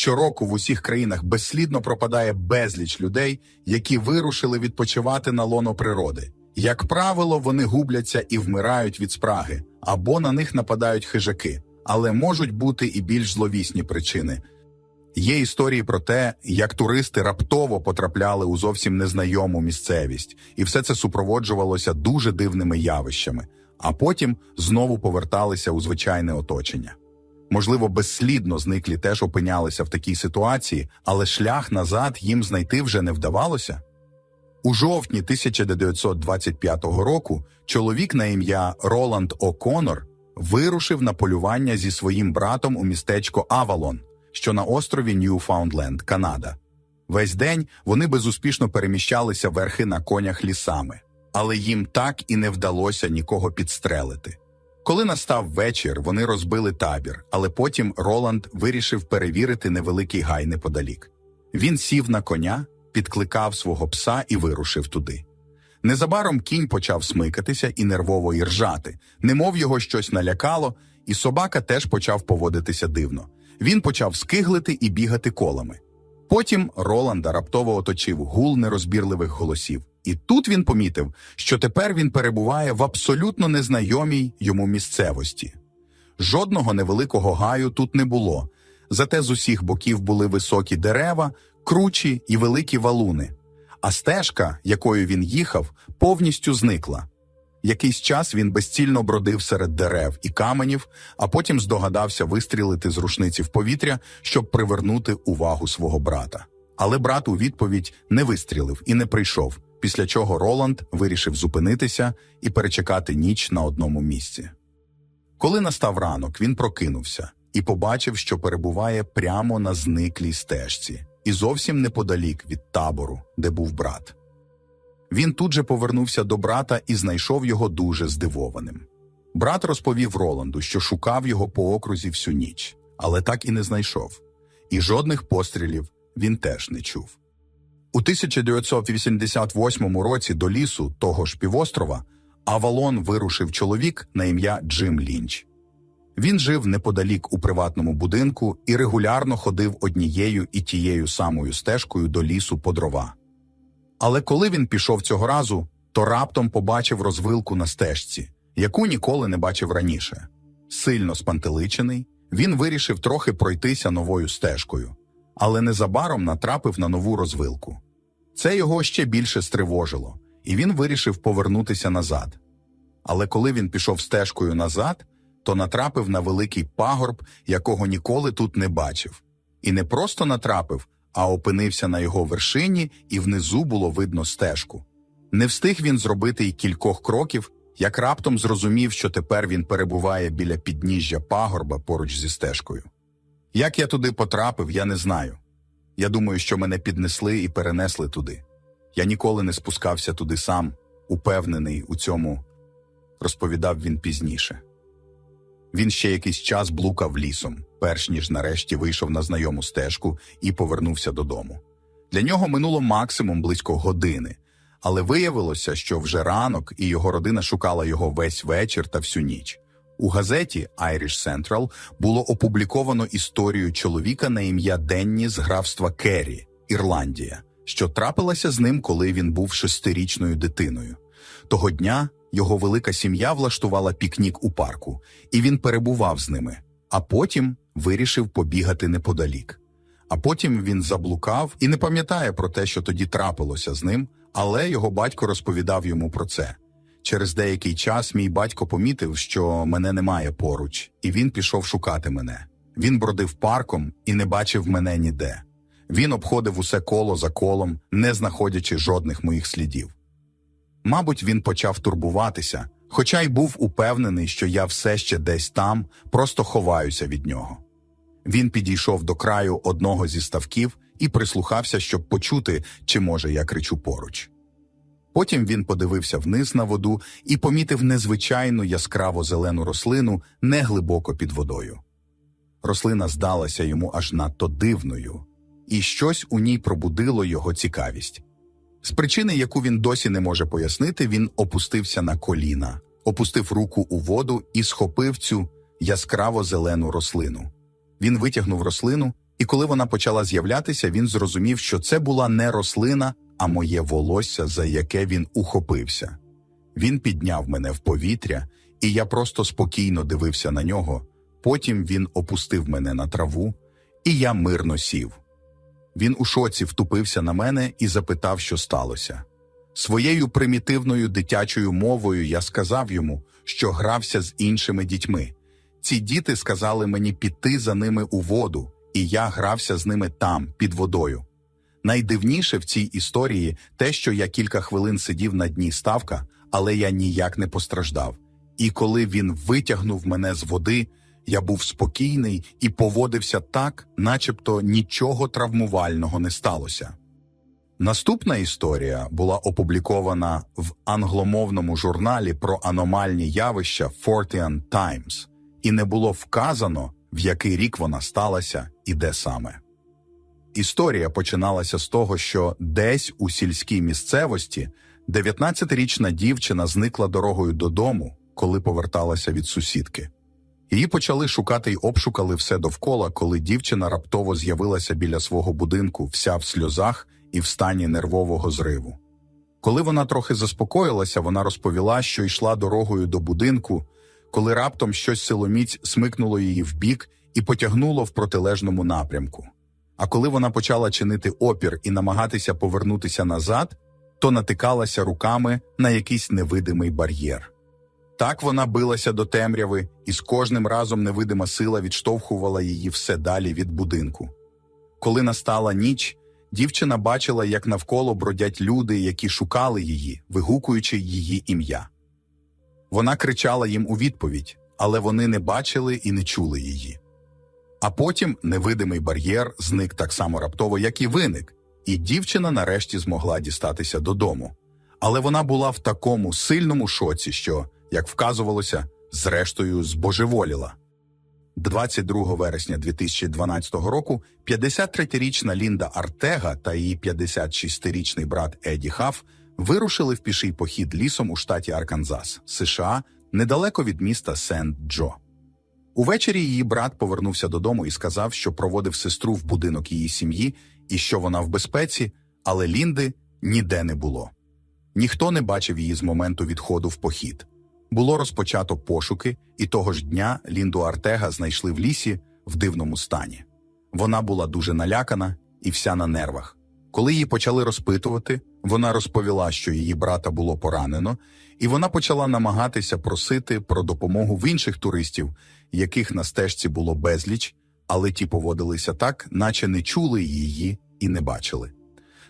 Щороку в усіх країнах безслідно пропадає безліч людей, які вирушили відпочивати на лоно природи. Як правило, вони губляться і вмирають від спраги, або на них нападають хижаки, але можуть бути і більш зловісні причини. Є історії про те, як туристи раптово потрапляли у зовсім незнайому місцевість, і все це супроводжувалося дуже дивними явищами, а потім знову поверталися у звичайне оточення. Можливо, безслідно зниклі теж опинялися в такій ситуації, але шлях назад їм знайти вже не вдавалося. У жовтні 1925 року чоловік на ім'я Роланд О'Конор вирушив на полювання зі своїм братом у містечко Авалон, що на острові Ньюфаундленд, Канада. Весь день вони безуспішно переміщалися верхи на конях лісами, але їм так і не вдалося нікого підстрелити. Коли настав вечір, вони розбили табір, але потім Роланд вирішив перевірити невеликий гай неподалік. Він сів на коня, підкликав свого пса і вирушив туди. Незабаром кінь почав смикатися і нервово іржати, немов його щось налякало, і собака теж почав поводитися дивно. Він почав скиглити і бігати колами. Потім Роланда раптово оточив гул нерозбірливих голосів, і тут він помітив, що тепер він перебуває в абсолютно незнайомій йому місцевості. Жодного невеликого гаю тут не було, зате з усіх боків були високі дерева, кручі і великі валуни, а стежка, якою він їхав, повністю зникла. Якийсь час він безцільно бродив серед дерев і каменів, а потім здогадався вистрілити з рушниці в повітря, щоб привернути увагу свого брата. Але брат у відповідь не вистрілив і не прийшов, після чого Роланд вирішив зупинитися і перечекати ніч на одному місці. Коли настав ранок, він прокинувся і побачив, що перебуває прямо на зниклій стежці, і зовсім неподалік від табору, де був брат. Він тут же повернувся до брата і знайшов його дуже здивованим. Брат розповів Роланду, що шукав його по окрузі всю ніч, але так і не знайшов. І жодних пострілів він теж не чув. У 1988 році до лісу того ж півострова Авалон вирушив чоловік на ім'я Джим Лінч. Він жив неподалік у приватному будинку і регулярно ходив однією і тією самою стежкою до лісу по дрова. Але коли він пішов цього разу, то раптом побачив розвилку на стежці, яку ніколи не бачив раніше. Сильно спантеличений, він вирішив трохи пройтися новою стежкою, але незабаром натрапив на нову розвилку. Це його ще більше стривожило, і він вирішив повернутися назад. Але коли він пішов стежкою назад, то натрапив на великий пагорб, якого ніколи тут не бачив. І не просто натрапив, а опинився на його вершині, і внизу було видно стежку. Не встиг він зробити й кількох кроків, як раптом зрозумів, що тепер він перебуває біля підніжжя пагорба поруч зі стежкою. Як я туди потрапив, я не знаю. Я думаю, що мене піднесли і перенесли туди. Я ніколи не спускався туди сам, упевнений у цьому, розповідав він пізніше. Він ще якийсь час блукав лісом, перш ніж нарешті вийшов на знайому стежку і повернувся додому. Для нього минуло максимум близько години, але виявилося, що вже ранок і його родина шукала його весь вечір та всю ніч. У газеті Irish Central було опубліковано історію чоловіка на ім'я Денні з графства Керрі, Ірландія, що трапилася з ним, коли він був шестирічною дитиною. Того дня його велика сім'я влаштувала пікнік у парку, і він перебував з ними, а потім вирішив побігати неподалік. А потім він заблукав і не пам'ятає про те, що тоді трапилося з ним, але його батько розповідав йому про це. Через деякий час мій батько помітив, що мене немає поруч, і він пішов шукати мене. Він бродив парком і не бачив мене ніде. Він обходив усе коло за колом, не знаходячи жодних моїх слідів. Мабуть, він почав турбуватися, хоча й був упевнений, що я все ще десь там, просто ховаюся від нього. Він підійшов до краю одного зі ставків і прислухався, щоб почути, чи може я кричу поруч. Потім він подивився вниз на воду і помітив незвичайну яскраво зелену рослину неглибоко під водою. Рослина здалася йому аж надто дивною, і щось у ній пробудило його цікавість. З причини, яку він досі не може пояснити, він опустився на коліна, опустив руку у воду і схопив цю яскраво зелену рослину. Він витягнув рослину І коли вона почала з'являтися, він зрозумів, що це була не рослина, а моє волосся, за яке він ухопився. Він підняв мене в повітря, і я просто спокійно дивився на нього. Потім він опустив мене на траву, і я мирно сів. Він у шоці втупився на мене і запитав, що сталося. Своєю примітивною дитячою мовою я сказав йому, що грався з іншими дітьми. Ці діти сказали мені піти за ними у воду, і я грався з ними там, під водою. Найдивніше в цій історії те, що я кілька хвилин сидів на дні ставка, але я ніяк не постраждав. І коли він витягнув мене з води, я був спокійний і поводився так, начебто нічого травмувального не сталося. Наступна історія була опублікована в англомовному журналі про аномальні явища Fortean Times, і не було вказано, в який рік вона сталася і де саме. Історія починалася з того, що десь у сільській місцевості 19-річна дівчина зникла дорогою додому, коли поверталася від сусідки. Її почали шукати й обшукали все довкола, коли дівчина раптово з'явилася біля свого будинку, вся в сльозах і в стані нервового зриву. Коли вона трохи заспокоїлася, вона розповіла, що йшла дорогою до будинку, коли раптом щось силоміць смикнуло її вбік і потягнуло в протилежному напрямку. А коли вона почала чинити опір і намагатися повернутися назад, то натикалася руками на якийсь невидимий бар'єр. Так вона билася до темряви, і з кожним разом невидима сила відштовхувала її все далі від будинку. Коли настала ніч, дівчина бачила, як навколо бродять люди, які шукали її, вигукуючи її ім'я. Вона кричала їм у відповідь, але вони не бачили і не чули її. А потім невидимий бар'єр зник так само раптово, як і виник, і дівчина нарешті змогла дістатися додому. Але вона була в такому сильному шоці, що, як вказувалося, зрештою збожеволіла. 22 вересня 2012 року 53-річна Лінда Артега та її 56-річний брат Еді Хаф вирушили в піший похід лісом у штаті Арканзас, США, недалеко від міста Сент-Джо. Увечері її брат повернувся додому і сказав, що проводив сестру в будинок її сім'ї і що вона в безпеці, але Лінди ніде не було. Ніхто не бачив її з моменту відходу в похід. Було розпочато пошуки, і того ж дня Лінду Артега знайшли в лісі в дивному стані. Вона була дуже налякана і вся на нервах. Коли її почали розпитувати, вона розповіла, що її брата було поранено, і вона почала намагатися просити про допомогу в інших туристів, яких на стежці було безліч, але ті поводилися так, наче не чули її і не бачили.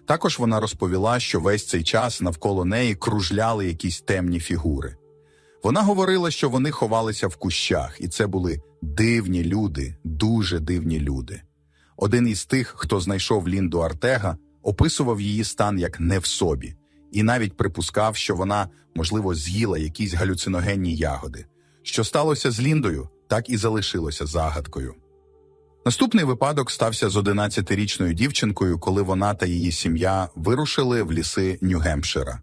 Також вона розповіла, що весь цей час навколо неї кружляли якісь темні фігури. Вона говорила, що вони ховалися в кущах, і це були дивні люди, дуже дивні люди. Один із тих, хто знайшов Лінду Артега, описував її стан як не в собі, і навіть припускав, що вона, можливо, з'їла якісь галюциногенні ягоди. Що сталося з Ліндою, так і залишилося загадкою. Наступний випадок стався з 11-річною дівчинкою, коли вона та її сім'я вирушили в ліси Нью-Гемпшира.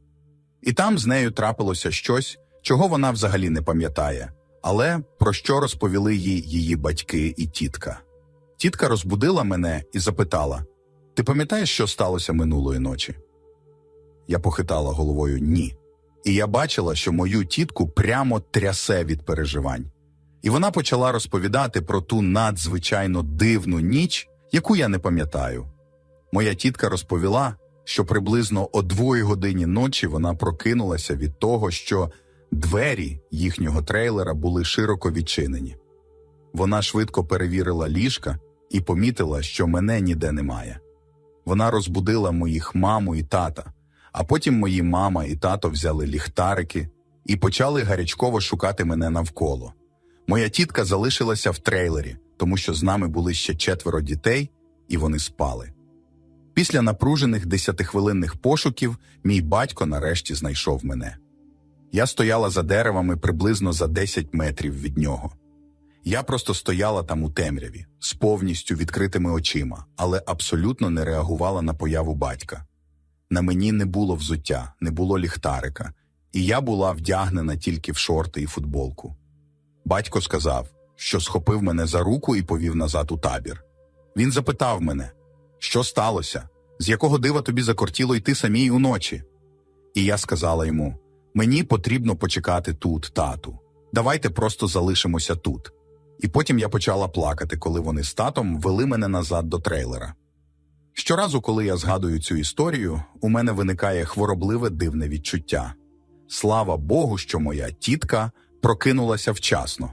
І там з нею трапилося щось, чого вона взагалі не пам'ятає, але про що розповіли їй її батьки і тітка. Тітка розбудила мене і запитала: Ти пам'ятаєш, що сталося минулої ночі? Я похитала головою ні. І я бачила, що мою тітку прямо трясе від переживань. І вона почала розповідати про ту надзвичайно дивну ніч, яку я не пам'ятаю. Моя тітка розповіла, що приблизно о двої годині ночі вона прокинулася від того, що двері їхнього трейлера були широко відчинені. Вона швидко перевірила ліжка і помітила, що мене ніде немає. Вона розбудила моїх маму і тата, а потім мої мама і тато взяли ліхтарики і почали гарячково шукати мене навколо. Моя тітка залишилася в трейлері, тому що з нами були ще четверо дітей, і вони спали. Після напружених десятихвилинних пошуків мій батько нарешті знайшов мене. Я стояла за деревами приблизно за 10 метрів від нього. Я просто стояла там у темряві, з повністю відкритими очима, але абсолютно не реагувала на появу батька. На мені не було взуття, не було ліхтарика, і я була вдягнена тільки в шорти і футболку. Батько сказав, що схопив мене за руку і повів назад у табір. Він запитав мене, що сталося, з якого дива тобі закортіло йти самій уночі. І я сказала йому: мені потрібно почекати тут, тату. Давайте просто залишимося тут. І потім я почала плакати, коли вони з татом вели мене назад до трейлера. Щоразу, коли я згадую цю історію, у мене виникає хворобливе дивне відчуття. Слава Богу, що моя тітка прокинулася вчасно.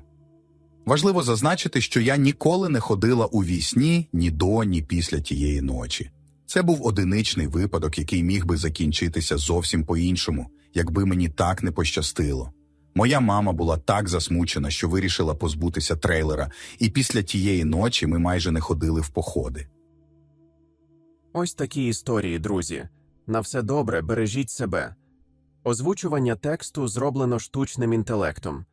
Важливо зазначити, що я ніколи не ходила у вісні ні до, ні після тієї ночі. Це був одиничний випадок, який міг би закінчитися зовсім по-іншому, якби мені так не пощастило. Моя мама була так засмучена, що вирішила позбутися трейлера, і після тієї ночі ми майже не ходили в походи. Ось такі історії, друзі. На все добре, бережіть себе. Озвучування тексту зроблено штучним інтелектом.